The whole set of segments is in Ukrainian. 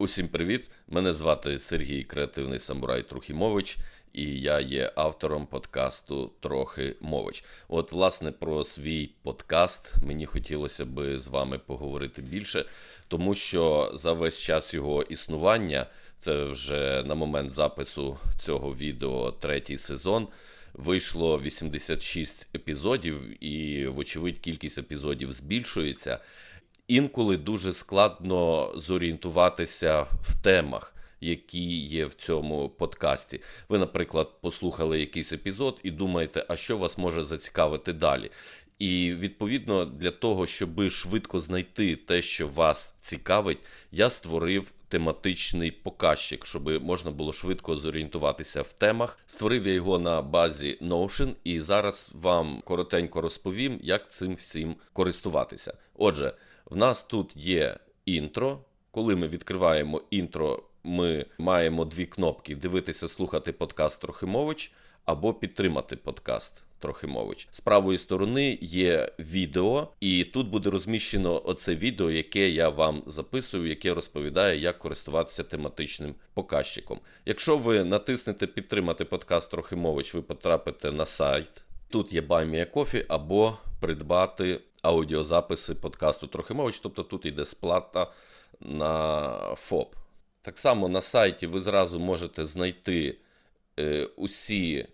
Усім привіт! Мене звати Сергій Креативний Самурай Трухімович, і я є автором подкасту Трохи Мович. От, власне, про свій подкаст мені хотілося би з вами поговорити більше, тому що за весь час його існування, це вже на момент запису цього відео третій сезон. Вийшло 86 епізодів, і, вочевидь, кількість епізодів збільшується. Інколи дуже складно зорієнтуватися в темах, які є в цьому подкасті. Ви, наприклад, послухали якийсь епізод і думаєте, а що вас може зацікавити далі. І відповідно для того, щоб швидко знайти те, що вас цікавить, я створив тематичний показчик, щоб можна було швидко зорієнтуватися в темах. Створив я його на базі Notion, і зараз вам коротенько розповім, як цим всім користуватися. Отже, в нас тут є інтро. Коли ми відкриваємо інтро, ми маємо дві кнопки: дивитися, слухати подкаст Трохимович або підтримати подкаст Трохимович. З правої сторони є відео, і тут буде розміщено оце відео, яке я вам записую, яке розповідає, як користуватися тематичним показчиком. Якщо ви натиснете підтримати подкаст Трохимович, ви потрапите на сайт. Тут є Buy Coffee або придбати аудіозаписи подкасту Трохимович, тобто тут йде сплата на ФОП. Так само на сайті ви зразу можете знайти е, усі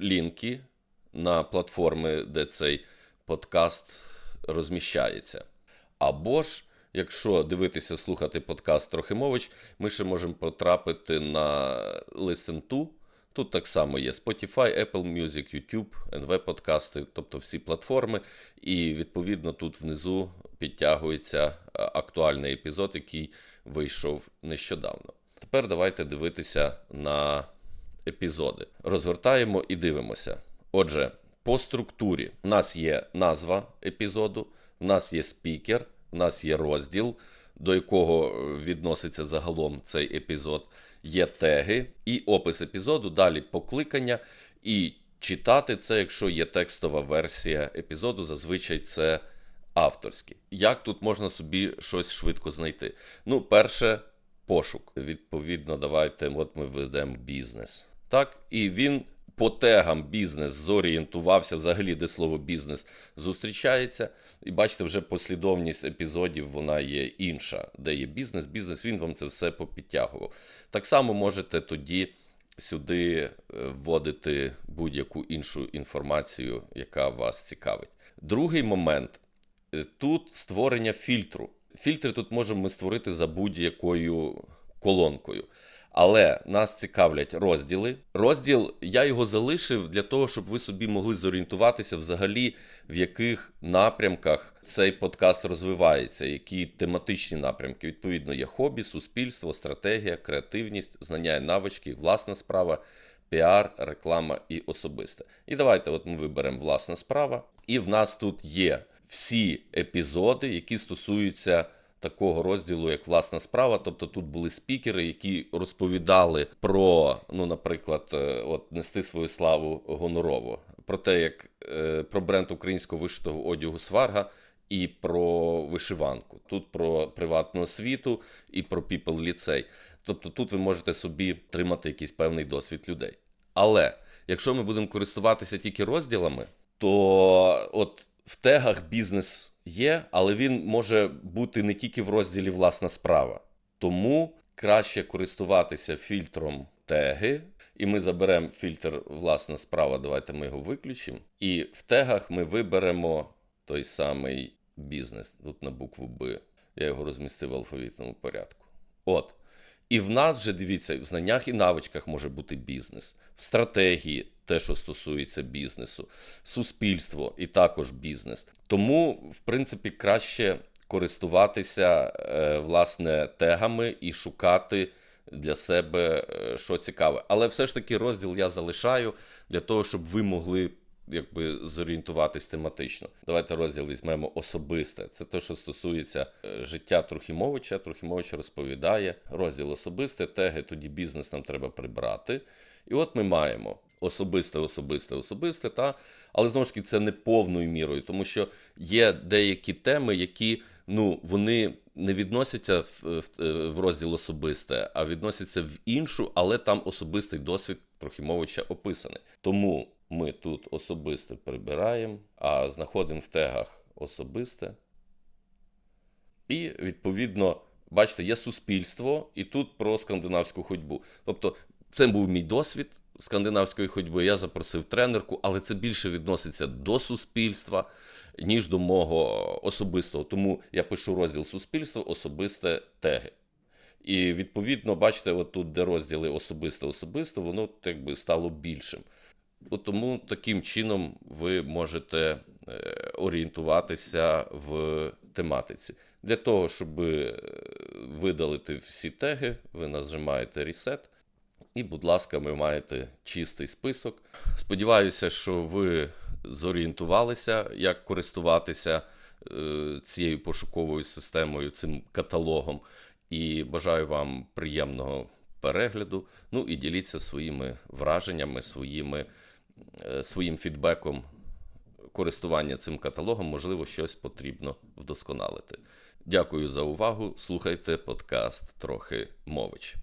лінки на платформи, де цей подкаст розміщається. Або ж, якщо дивитися, слухати подкаст Трохимович, ми ще можемо потрапити на Listen to. Тут так само є Spotify, Apple Music, YouTube, NV подкасти, тобто всі платформи. І відповідно тут внизу підтягується актуальний епізод, який вийшов нещодавно. Тепер давайте дивитися на епізоди. Розгортаємо і дивимося. Отже, по структурі в нас є назва епізоду, в нас є спікер, в нас є розділ, до якого відноситься загалом цей епізод є теги і опис епізоду, далі покликання. І читати це, якщо є текстова версія епізоду, зазвичай це авторські. Як тут можна собі щось швидко знайти? Ну, перше, пошук. Відповідно, давайте, от ми ведемо бізнес. Так, і він. По тегам бізнес зорієнтувався взагалі, де слово бізнес зустрічається. І бачите, вже послідовність епізодів вона є інша, де є бізнес. Бізнес він вам це все попідтягував. Так само можете тоді сюди вводити будь-яку іншу інформацію, яка вас цікавить. Другий момент тут створення фільтру. Фільтри тут можемо ми створити за будь-якою колонкою. Але нас цікавлять розділи. Розділ я його залишив для того, щоб ви собі могли зорієнтуватися взагалі, в яких напрямках цей подкаст розвивається, які тематичні напрямки. Відповідно, є хобі, суспільство, стратегія, креативність, знання і навички, власна справа, піар, реклама і особисте. І давайте от ми виберемо власна справа. І в нас тут є всі епізоди, які стосуються такого розділу, як власна справа. Тобто тут були спікери, які розповідали про, ну, наприклад, от нести свою славу гонорово, про те, як про бренд українського вишитого одягу Сварга. І про вишиванку, тут про приватну освіту і про People ліцей. Тобто тут ви можете собі тримати якийсь певний досвід людей. Але якщо ми будемо користуватися тільки розділами, то от в тегах бізнес є, але він може бути не тільки в розділі власна справа. Тому краще користуватися фільтром теги. І ми заберемо фільтр власна справа. Давайте ми його виключимо. І в тегах ми виберемо той самий бізнес. Тут на букву Б. Я його розмістив в алфавітному порядку. От. І в нас вже дивіться, в знаннях і навичках може бути бізнес, в стратегії, те, що стосується бізнесу, суспільство і також бізнес. Тому, в принципі, краще користуватися е, власне тегами і шукати для себе е, що цікаве. Але все ж таки розділ я залишаю для того, щоб ви могли. Якби зорієнтуватись тематично. Давайте розділ візьмемо особисте. Це те, що стосується е, життя Трухімовича. Трухімович розповідає розділ особисте, теги, тоді бізнес нам треба прибрати. І от ми маємо особисте, особисте, особисте, та але знову ж таки це не повною мірою, тому що є деякі теми, які ну, вони не відносяться в, в, в розділ особисте, а відносяться в іншу, але там особистий досвід Трохимовича описаний. Тому ми тут особисте прибираємо, а знаходимо в тегах особисте. І, відповідно, бачите, є суспільство, і тут про скандинавську ходьбу. Тобто, це був мій досвід скандинавської ходьби. Я запросив тренерку, але це більше відноситься до суспільства, ніж до мого особистого. Тому я пишу розділ суспільство, особисте теги. І відповідно, бачите, от тут, де розділи особисто-особисто, воно так би стало більшим. От Тому таким чином ви можете е, орієнтуватися в тематиці. Для того, щоб е, видалити всі теги, ви нажимаєте Reset. І, будь ласка, ви маєте чистий список. Сподіваюся, що ви зорієнтувалися, як користуватися е, цією пошуковою системою, цим каталогом. І бажаю вам приємного перегляду. Ну і діліться своїми враженнями, своїми, е, своїм фідбеком користування цим каталогом. Можливо, щось потрібно вдосконалити. Дякую за увагу. Слухайте подкаст трохи мович.